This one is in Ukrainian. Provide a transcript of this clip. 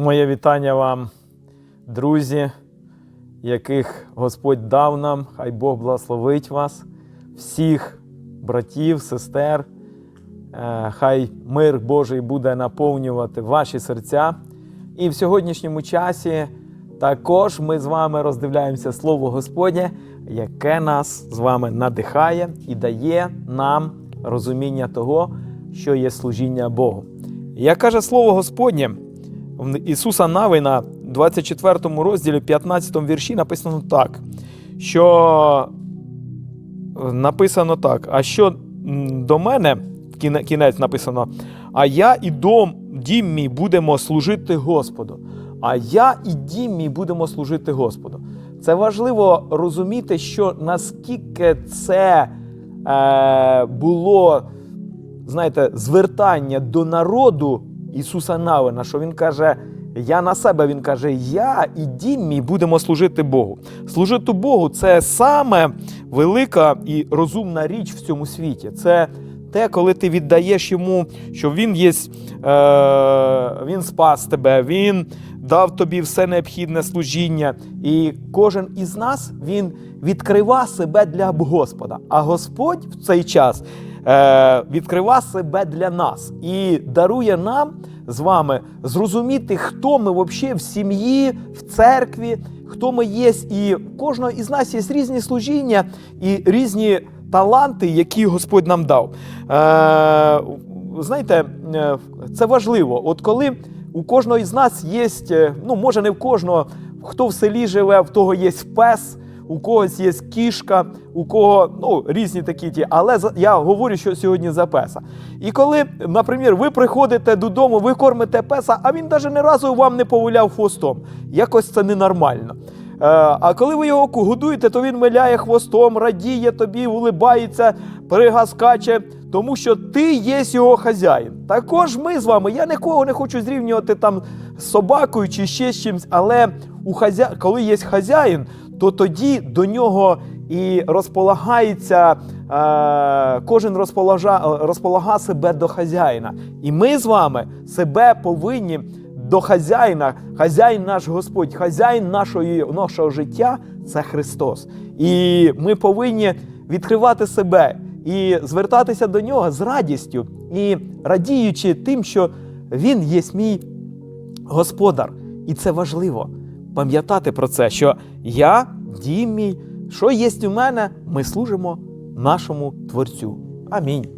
Моє вітання вам, друзі, яких Господь дав нам. Хай Бог благословить вас, всіх братів, сестер. Е, Хай мир Божий буде наповнювати ваші серця. І в сьогоднішньому часі також ми з вами роздивляємося Слово Господнє, яке нас з вами надихає і дає нам розуміння того, що є служіння Богу. Як каже Слово Господнє, в Ісуса Навина, 24 розділі, 15 вірші написано так, що написано так, а що до мене, кінець написано, а я і дом, дім мій будемо служити Господу. А я і дім мій будемо служити Господу. Це важливо розуміти, що наскільки це е, було, знаєте, звертання до народу Ісуса Навина, що Він каже, я на себе, Він каже, я і дім мій будемо служити Богу. Служити Богу це саме велика і розумна річ в цьому світі. Це те, коли ти віддаєш йому, що він є, е, він спас тебе, він дав тобі все необхідне служіння. І кожен із нас він відкрива себе для Господа. А Господь в цей час відкрива себе для нас і дарує нам з вами зрозуміти, хто ми взагалі в сім'ї, в церкві, хто ми є. І кожного із нас є різні служіння і різні таланти, які Господь нам дав. Е, знаєте, е, це важливо. От коли у кожного із нас є, е, ну може не в кожного, хто в селі живе, в того є пес. У когось є кішка, у кого ну, різні такі ті. Але я говорю, що сьогодні за песа. І коли, наприклад, ви приходите додому, ви кормите песа, а він навіть ні разу вам не повиляв хвостом. Якось це ненормально. Е, А коли ви його годуєте, то він миляє хвостом, радіє тобі, улибається, прига скаче, тому що ти є його хазяїн. Також ми з вами, я нікого не хочу зрівнювати там з собакою чи ще з чимось, але у хазя... коли є хазяїн, то тоді до нього і розполагається, е, кожен розположа... розполага себе до хазяїна. І ми з вами себе повинні до хазяїна, хазяїн наш Господь, хазяїн нашої, нашого життя це Христос. І ми повинні відкривати себе і звертатися до нього з радістю і радіючи тим, що Він є мій господар. І це важливо пам'ятати про це, що я, дім мій, що є у мене, ми служимо нашому Творцю. Амінь.